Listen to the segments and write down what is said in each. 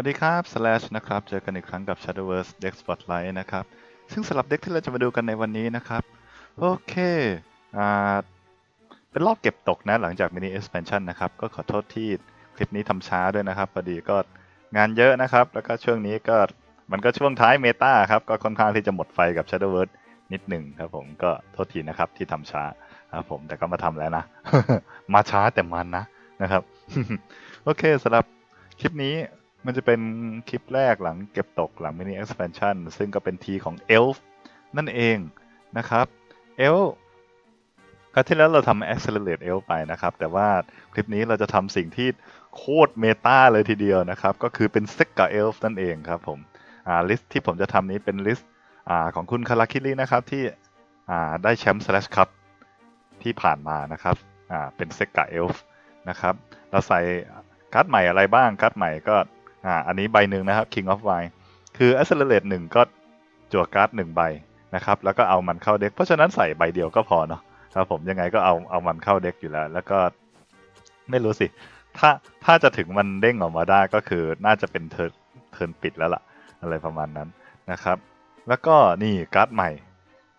วัสดีครับ slash นะครับ เจอกันอีกครั้งกับ Shadowverse Deck Spotlight นะครับ ซึ่งสำหรับเด็กที่เราจะมาดูกันในวันนี้นะครับ โอเค อ่า เป็นรอบเก็บตกนะ หลังจาก mini expansion นะครับ ก็ขอโทษที่คลิปนี้ทำช้าด้วยนะครับพอดีก็งานเยอะนะครับ แล้วก็ช่วงนี้ก็มันก็ช่วงท้ายเมตาครับ ก็ค่อนข้างที่จะหมดไฟกับ Shadowverse นิดหนึ่งครับผม ก็โทษทีนะครับที่ทำช้าครับผม แต่ก็มาทำแล้วนะ มาช้าแต่มันนะนะครับ โอเคสำหรับคลิปนี้ มันจะเป็นคลิปแรกหลังเก็บตกหลัง mini expansion ซึ่งก็เป็นทีของ elf นั่นเองนะครับ elf ครั้งที่แล้วเราทำ accelerate elf ไปนะครับ แต่ว่าคลิปนี้เราจะทำสิ่งที่โคตรเมตาเลยทีเดียวนะครับ ก็คือเป็น s e g a elf นั่นเองครับผมอ่าลิสต์ที่ผมจะทำนี้เป็นลิสต์อ่าของคุณคาราคิรินะครับที่อ่าได้แชมป์ slash cup ที่ผ่านมานะครับอ่าเป็น s e g a elf นะครับเราใส่การ์ดใหม่อะไรบ้างการ์ดใหม่ก็ อ่าอันนี้ใบหนึ่งนะครับ King of Wine คือ Accelerate หนึ่งก็จั่วการ์ดหนึ่งใบนะครับ แล้วก็เอามันเข้าเด็ก เพราะฉะนั้นใส่ใบเดียวก็พอเนาะครับผมยังไงก็เอาเอามันเข้าเด็กอยู่แล้ว แล้วก็ไม่รู้สิ ถ้าถ้าจะถึงมันเด้งออกมาได้ก็คือน่าจะเป็นเทิร์นเทิร์นปิดแล้วล่ะ อะไรประมาณนั้นนะครับ แล้วก็นี่การ์ดใหม่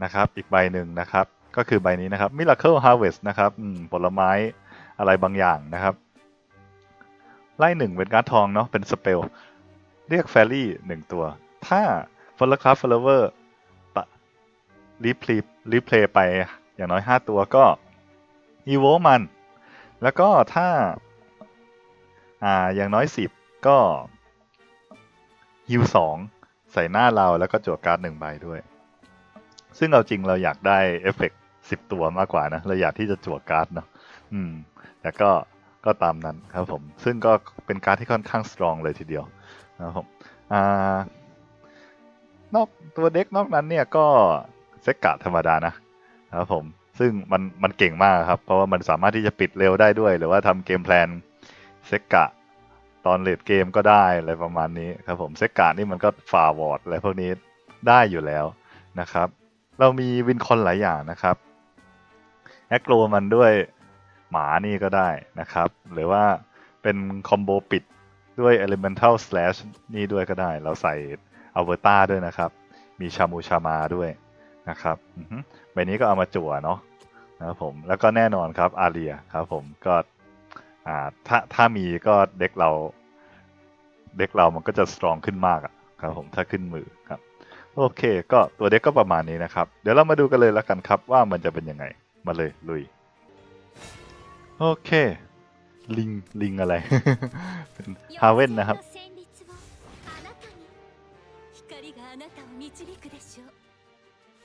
นะครับ อีกใบหนึ่งนะครับ ก็คือใบนี้นะครับ Miracle Harvest นะครับผลไม้อะไรบางอย่างนะครับ ไล่หนึ่งเป็นการ์ดทองเนาะเป็นสเปล เรียกแฟรี่หนึ่งตัว ถ้าฟอลคราฟเฟลเวอร์รีพลีรีเพลย์ไปอย่างน้อย 5 ตัวก็อีโวมัน แล้วก็ถ้า อ่า อย่างน้อย 10 ก็ฮิวสองใส่หน้าเราแล้วก็จั่วการ์ดหนึ่งใบด้วย ซึ่งเอาจริงเราอยากได้เอฟเฟกต์สิบตัวมากกว่านะ เราอยากที่จะจั่วการ์ดเนาะอืมแต่ก็ ก็ตามนั้นครับผม ซึ่งก็เป็นการที่ค่อนข้างสตรองเลยทีเดียวนะครับผมอ่านอกตัวเด็กนอกนั้นเนี่ยก็เซกกะธรรมดานะครับผม ซึ่งมันมันเก่งมากครับ เพราะว่ามันสามารถที่จะปิดเร็วได้ด้วย หรือว่าทำเกมแพลนเซกกะตอนเลดเกมก็ได้อะไรประมาณนี้ครับผมเซกกะนี่มันก็ฟาวอร์ดอะไรพวกนี้ได้อยู่แล้วนะครับ เรามีวินคอนหลายอย่างนะครับแอคโกรมันด้วย หมานี่ก็ได้นะครับ หรือว่าเป็นคอมโบปิดด้วย Elemental Slash นี่ด้วยก็ได้ เราใส่อเวอร์ต้าด้วยนะครับ มีชามูชามาด้วยนะครับใบนี้ก็เอามาจั่วเนาะนะครับผมแล้วก็แน่นอนครับอาเรียครับผมก็ถ้าถ้ามีก็เด็กเราเด็กเรามันก็จะสตรองขึ้นมากครับผมถ้าขึ้นมือครับโอเค ก็ตัวเด็กก็ประมาณนี้นะครับ เดี๋ยวเรามาดูกันเลยแล้วกันครับว่ามันจะเป็นยังไงมาเลยลุย โอเค ลิง ลิงอะไร เป็นฮาเวนนะครับ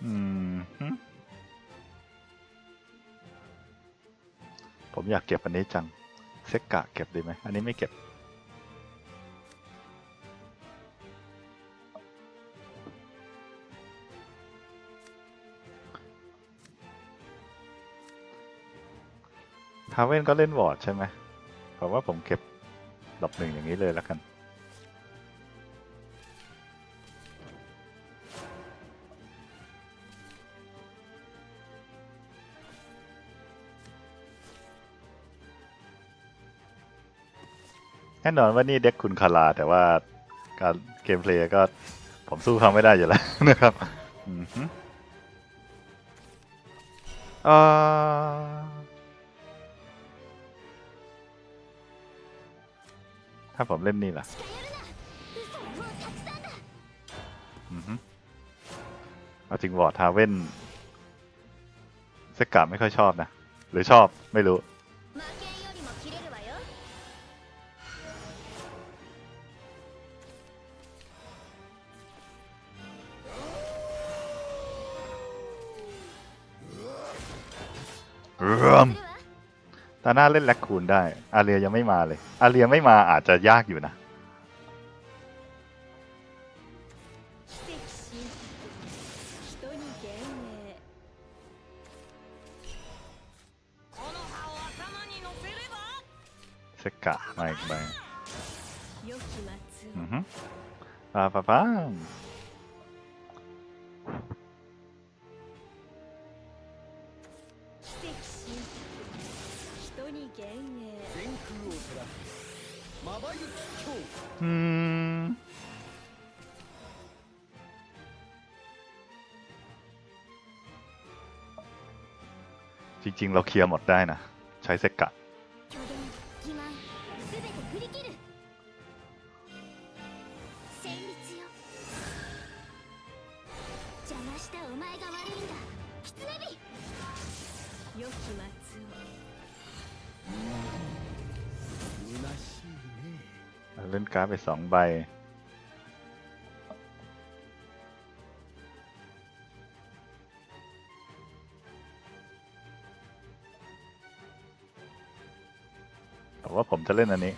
อืม ผมอยากเก็บอันนี้จัง เซกกะเก็บดีไหม อันนี้ไม่เก็บ ฮาเวนก็เล่นวอร์ดใช่ไหมผมว่าผมเก็บดอกหนึ่งอย่างนี้เลยแล้วกัน แน่นอนว่านี่เด็กคุณคาราแต่ว่าการเกมเพลย์ก็ผมสู้เขาไม่ได้อยู่แล้วนะครับ อือฮึเอ่อ ถ้าผมเล่นนี่ล่ะเอาจริงวอร์ดทาเวนเซกกาไม่ค่อยชอบนะ หรือชอบไม่รู้ เริ่ม ตาหน้าเล่นแลกคูนได้ อาเรียยังไม่มาเลย อาเรียไม่มาอาจจะยากอยู่นะ เซกะมาอีกไปอือฮึปาปาปา จริงๆ เราเคลียร์หมดได้นะ ใช้เซกกะ การ์ดไปสองใบ แต่ว่าผมจะเล่นอันนี้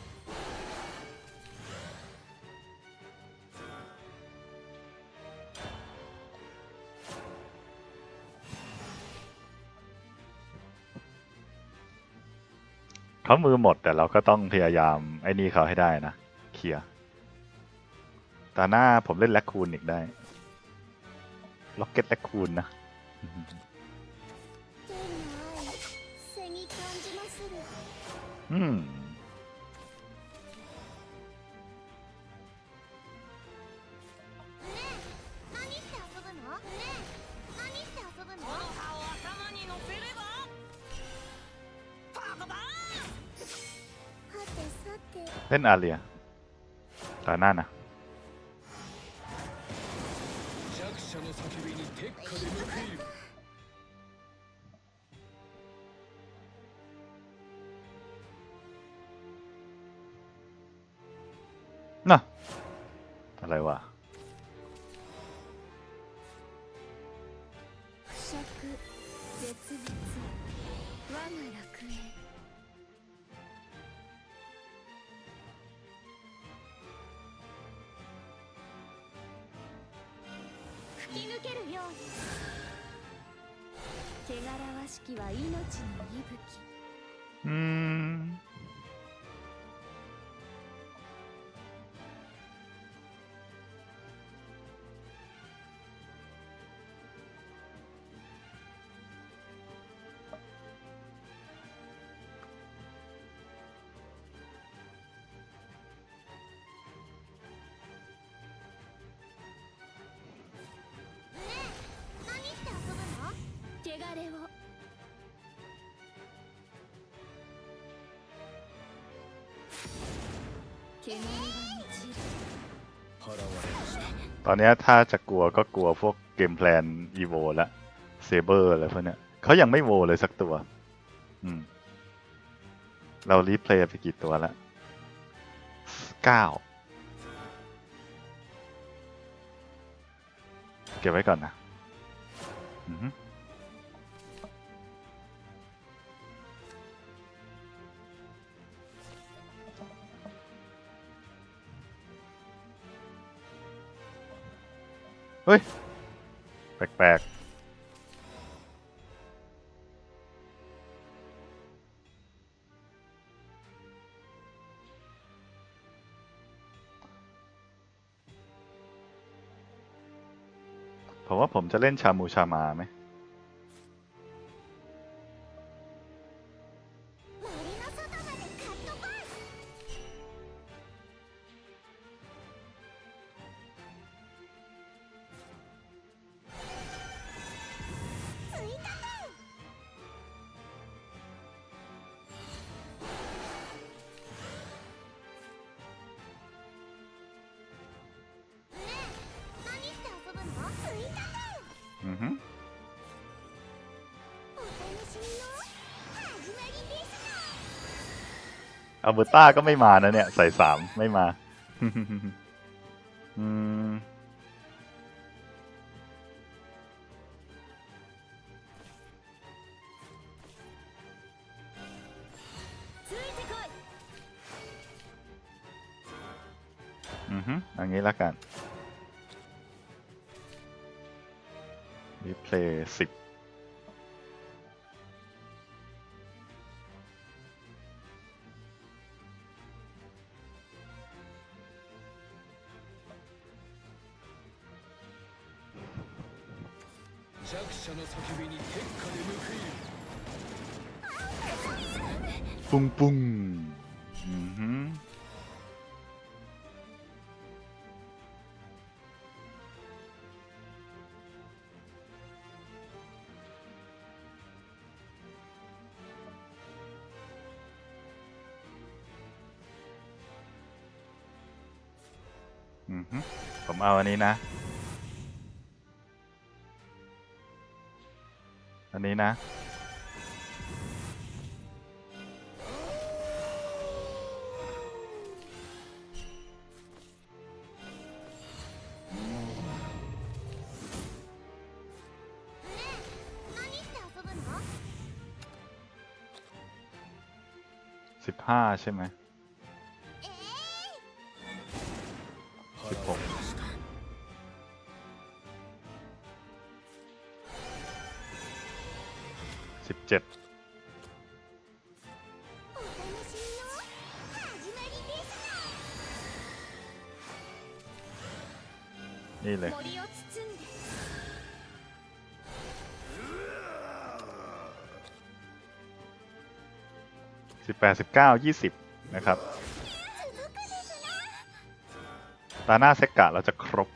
เขามือหมดแต่เราก็ต้องพยายามไอ้นี่เขาให้ได้นะ เคลียร์ตาหน้าผมเล่นแลคคูนอีกได้ ล็อกเก็ตแลคคูนนะ อืม เล่นอาเรีย ตาหน้านะ 弱者の叫びに鉄火で報いる น่ะ อะไรวะ 不釈絶滅我が楽園 うに汚 ตอนนี้ถ้าจะกลัวก็กลัวพวกเกมแพลนอีโวละเซเบอร์อะไรพวกเนี้ยเขายังไม่โวเลยสักตัว อืม เรารีเพลย์ไปกี่ตัวละเก้าเก็บไว้ก่อนนะ อือ เฮ้ย แปลกๆผมว่าผมจะเล่นชามูชามาไหม อัลเบอร์ต้าก็ไม่มานะเนี่ย ใส่สามไม่มา อืมอืมอันนี้ละกันรีเพลย์สิบ ปุ้งปุ้งอือหืผมเอาอันนี้นะ อันนี้นะ สิบห้าใช่ไหม เจ็ดนี่เลยสิบแปดสิบเก้ายี่สิบนะครับ ตาหน้าเซกกะเราจะครบ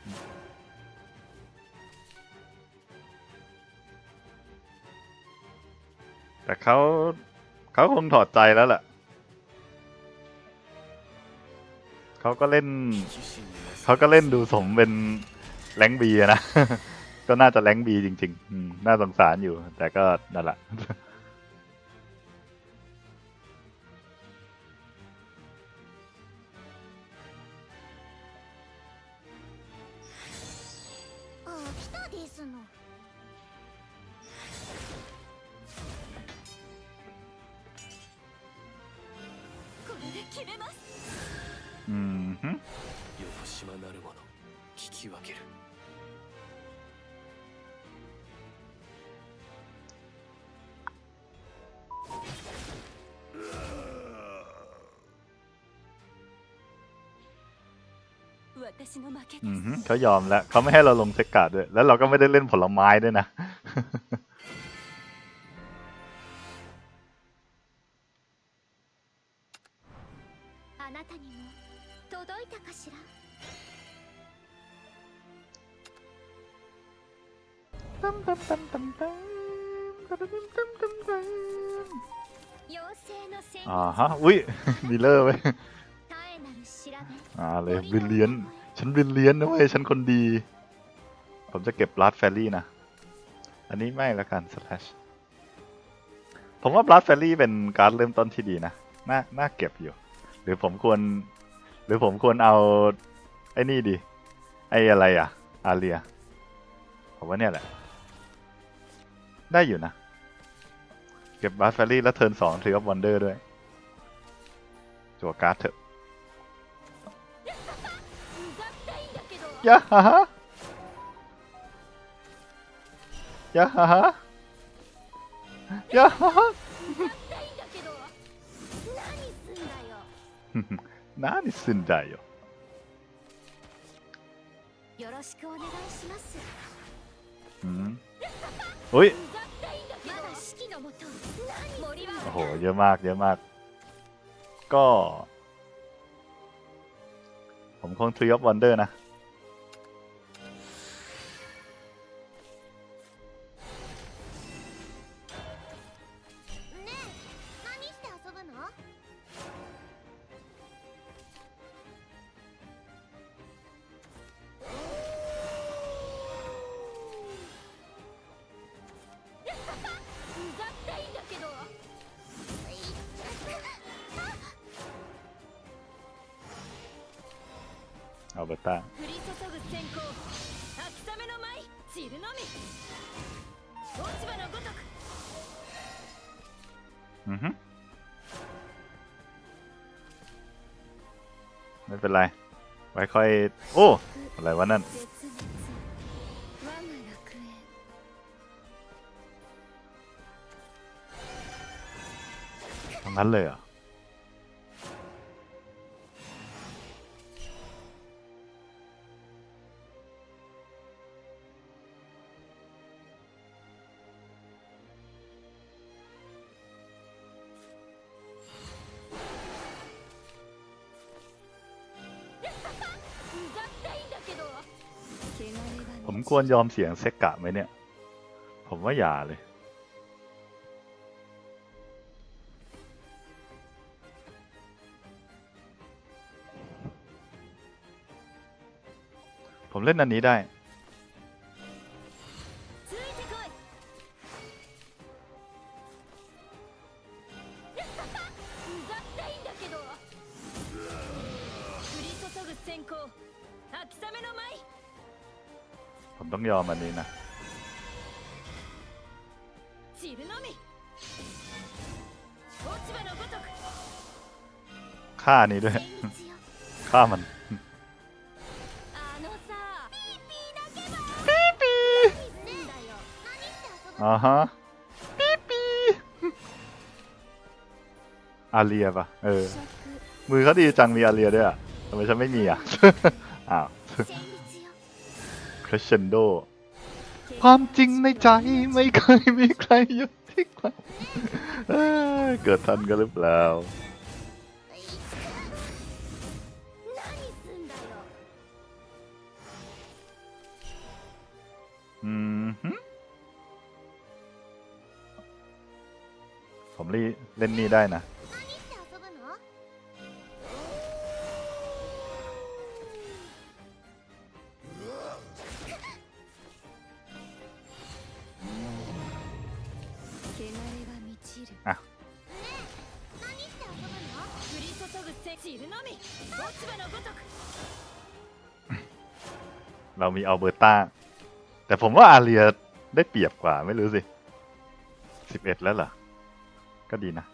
เขาเขาคงถอดใจแล้วล่ะ เขาก็เล่น 謹慎になさ เขาก็เล่นดูสมเป็นแรงบีนะ ก็น่าจะแรงบีจริงๆอืมน่าสงสารอยู่ แต่ก็นั่นแหละ あ来たですの 決めます อืมฮึ 横島なる者聞き分ける 私の負け อืมฮึเขายอมแล้วเขาไม่ให้เราลงเซกกะด้วย แล้วเราก็ไม่ได้เล่นผลไม้ด้วยนะ อ่าฮะ อุ้ยดีเลอร์เว้ยอ่าเลยบินเลียน ฉันบินเลียนนะเว้ย ฉันคนดี ผมจะเก็บลัดแฟรี่นะ อันนี้ไม่ละกันสแลชผมว่าลัดแฟรี่เป็นการเริ่มต้นที่ดีนะ น่า น่าเก็บอยู่ หรือผมควร หรือผมควรเอา ไอ้นี่ดี ไอ้อะไรอะ อาเรีย ผมว่าเนี่ยแหละ ได้อยู่นะ เก็บบลัดแฟรี่แล้วเทิร์นสองทรีออฟวันเดอร์ด้วย จั่วการ์ดเถอะ うざったいんだけど ยาฮะฮะยาฮะฮะยาฮะฮะ うざったいんだけど何すんだよ何すんだよよろしくお願いします อืมอุ้ย うざったい โอ้โห เยอะมาก เยอะมาก ก็ ผมคงทรีออฟวันเดอร์นะ ぐ閃光秋雨の舞散るのみ落ち葉のごとく อือฮึไม่เป็นไร ไว้ค่อย โอ้ อะไรวะนั่น 絶滅我が楽園 ตรงนั้นเลยเหรอ う ควรยอมเสียงเซกกะไหมเนี่ย ผมว่าอย่าเลย ผมเล่นอันนี้ได้ ปรมาณนี้นะฆ่านี่ด้วยฆ่ามันปีปีอ่าฮะปีปีอาเลียปะเออ มือเขาดีจังมีอาเลียด้วยอะทำไมฉันไม่มีอะ อ้าวคริสเซนโด ความจริงในใจไม่เคยมีใครหยุดที่ใครเกิดทันกันหรือเปล่าผมรีเล่นนี่ได้นะ るのみ落ち葉のごとく เรามีอัลเบอร์ตาแต่ผมว่าอาเรียได้เปรียบกว่าไม่รู้สิสิบเอ็ดแล้วเหรอ ก็ดีนะ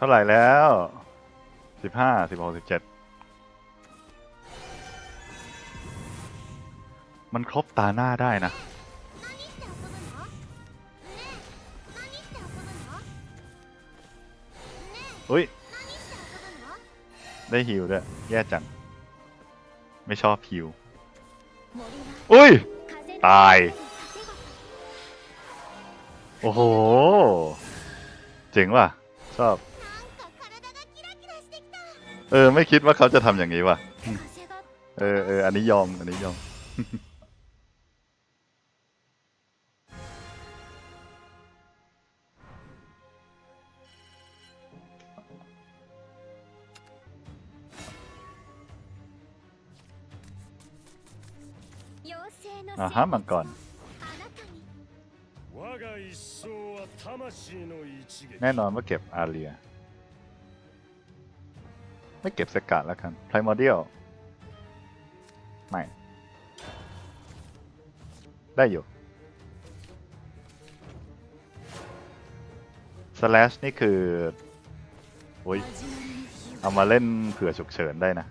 เท่าไหร่แล้วสิบห้าสิบหกสิบเจ็ดมันครบตาหน้าได้นะ อุ้ย ได้ฮิวด้วย แย่จัง ไม่ชอบฮิว อุ้ย ตาย โอ้โห เจ๋งว่ะ ชอบ เออ ไม่คิดว่าเขาจะทำอย่างนี้ว่ะ 風が เออเอออันนี้ยอม อันนี้ยอม 妖精のあはマンコンあなたに我が一生は魂の一撃 แน่นอนว่าเก็บอาเรีย ไม่เก็บสก,กัดแล้วกัน p r i โมเดียลไม่ ได้อยู่สแลชนี่คือโอ้ยเอามาเล่นเผื่อฉุกเฉินได้นะ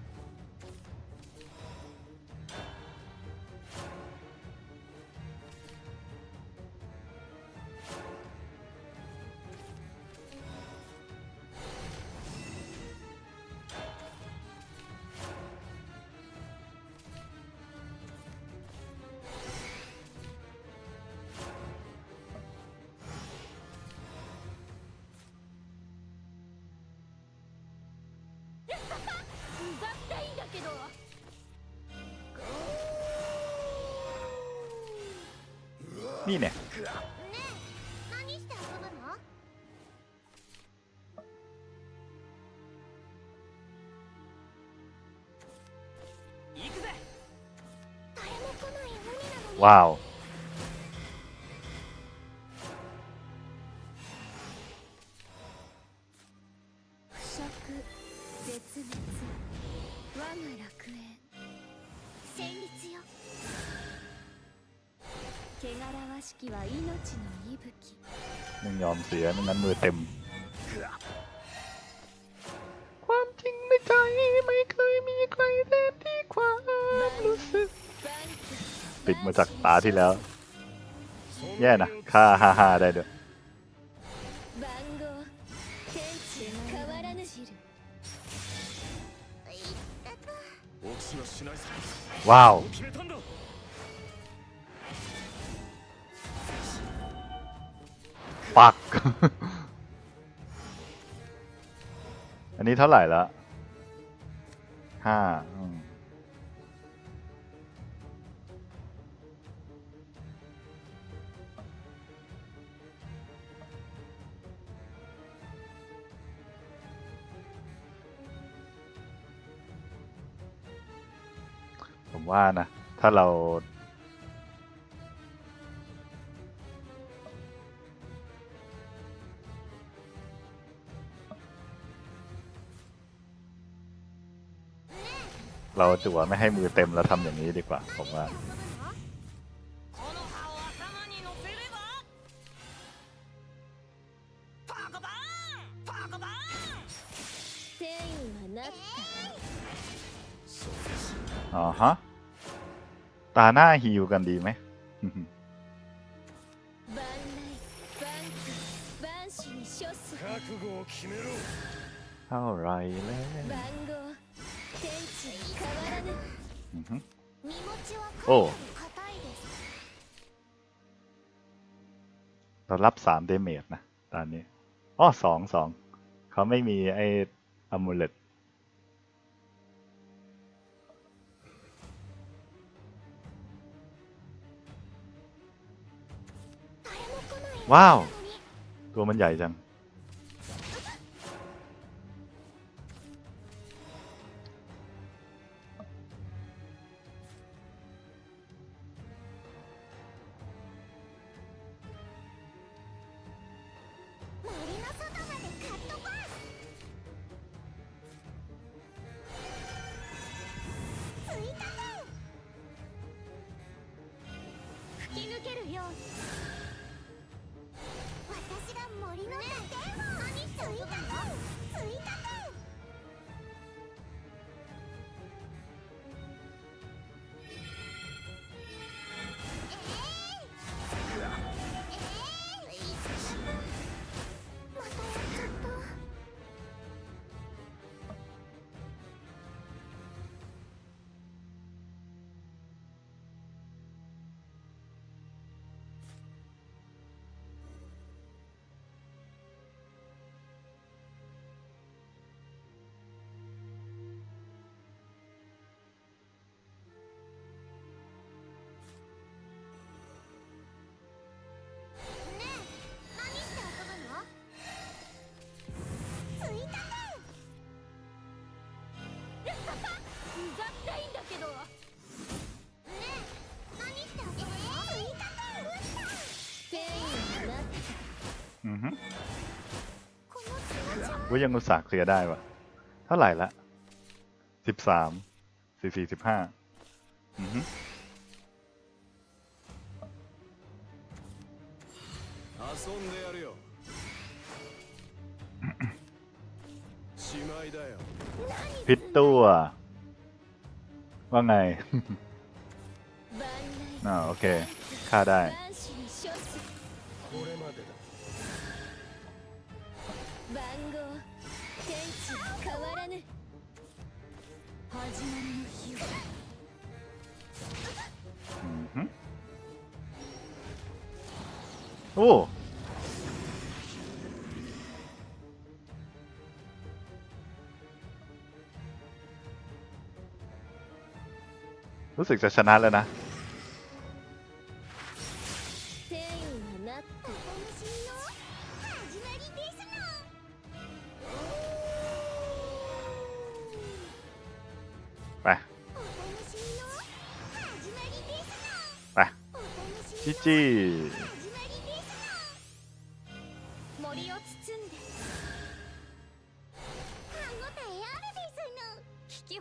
行 ที่แล้ว แย่นะค่าฮ่าฮ่าได้ด้วยว้าวปัก อันนี้เท่าไหร่ละห้า ว่านะ ถ้าเรา เราจั่วไม่ให้มือเต็มเราทำอย่างนี้ดีกว่า ผมว่าอ่าฮะ ตาหน้าฮิวกันดีไหมเท่าไรแล้วโอ้เรารับสามเดเมจนะ ตอนนี้อ๋อสองสอง เขาไม่มีไอ้อมูเลต ว้าว のに ตัวมันใหญ่จัง 森の外まで 回 ว่ายังอุตส่าห์เคลียร์ได้วะเท่าไหร่ละสิบสามสี่สี่สิบห้าอือพิดตัวว่าไงอ๋อโอเคฆ่าได้ โอ้รู้สึกจะชนะแล้วนะ 父。森を包んでるできい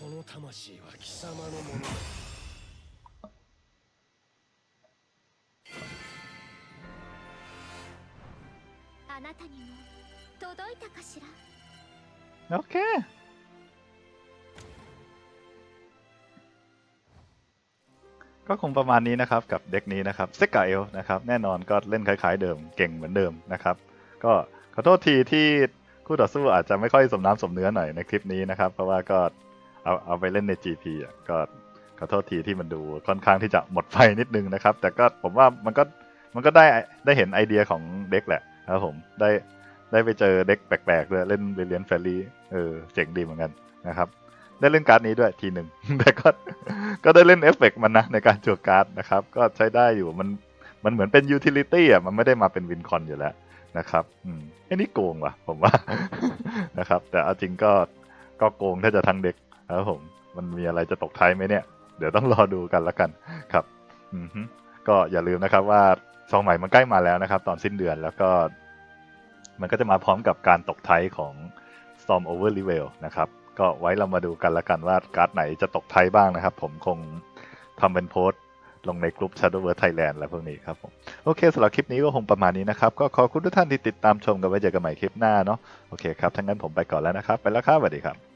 この魂は貴様のものあなたにも届いたかしら？オッケー。 ก็คงประมาณนี้นะครับกับเด็กนี้นะครับเซกาเอลนะครับแน่นอนก็เล่นคล้ายๆเดิมเก่งเหมือนเดิมนะครับ ก็ขอโทษทีที่คู่ต่อสู้อาจจะไม่ค่อยสมน้ำสมเนื้อหน่อยในคลิปนี้นะครับ เพราะว่าก็เอาเอาไปเล่นใน GP อะก็ขอโทษทีที่มันดูค่อนข้างที่จะหมดไฟนิดนึงนะครับ แต่ก็ผมว่ามันก็มันก็ได้ได้เห็นไอเดียของเด็กแหละครับผมได้ได้ไปเจอเด็กแปลกๆด้วยเล่นเบเลียนแฟรี่เออเจ๋งดีเหมือนกันนะครับ ได้เล่นการ์ดนี้ด้วยทีหนึ่งแต่ก็ก็ได้เล่นเอฟเฟกต์มันนะในการจั่วการ์ดนะครับ ก็ใช้ได้อยู่มันมันเหมือนเป็นยูทิลิตี้อะมันไม่ได้มาเป็นวินคอนอยู่แล้วนะครับอืมไอ้นี่โกงว่ะผมว่านะครับ แต่เอาจริงก็ก็โกงถ้าจะทั้งเด็กครับผมมันมีอะไรจะตกท้ายไหมเนี่ย เดี๋ยวต้องรอดูกันละกันครับอือฮึก็อย่าลืมนะครับว่าซองใหม่มันใกล้มาแล้วนะครับ ตอนสิ้นเดือนแล้วก็ มันก็จะมาพร้อมกับการตกท้ายของ Storm Over Level นะครับ ก็ไว้เรามาดูกันละกันว่าการ์ดไหนจะตกไทยบ้างนะครับ ผมคงทำเป็นโพสต์ลงในกลุ่ม Shadowverse Thailand และพวกนี้ครับผม โอเคสำหรับคลิปนี้ก็คงประมาณนี้นะครับ ก็ขอบคุณทุกท่านที่ติดตามชมกันไว้เจอกันใหม่คลิปหน้าเนาะโอเคครับทั้งนั้นผมไปก่อนแล้วนะครับ ไปแล้วครับสวัสดีครับ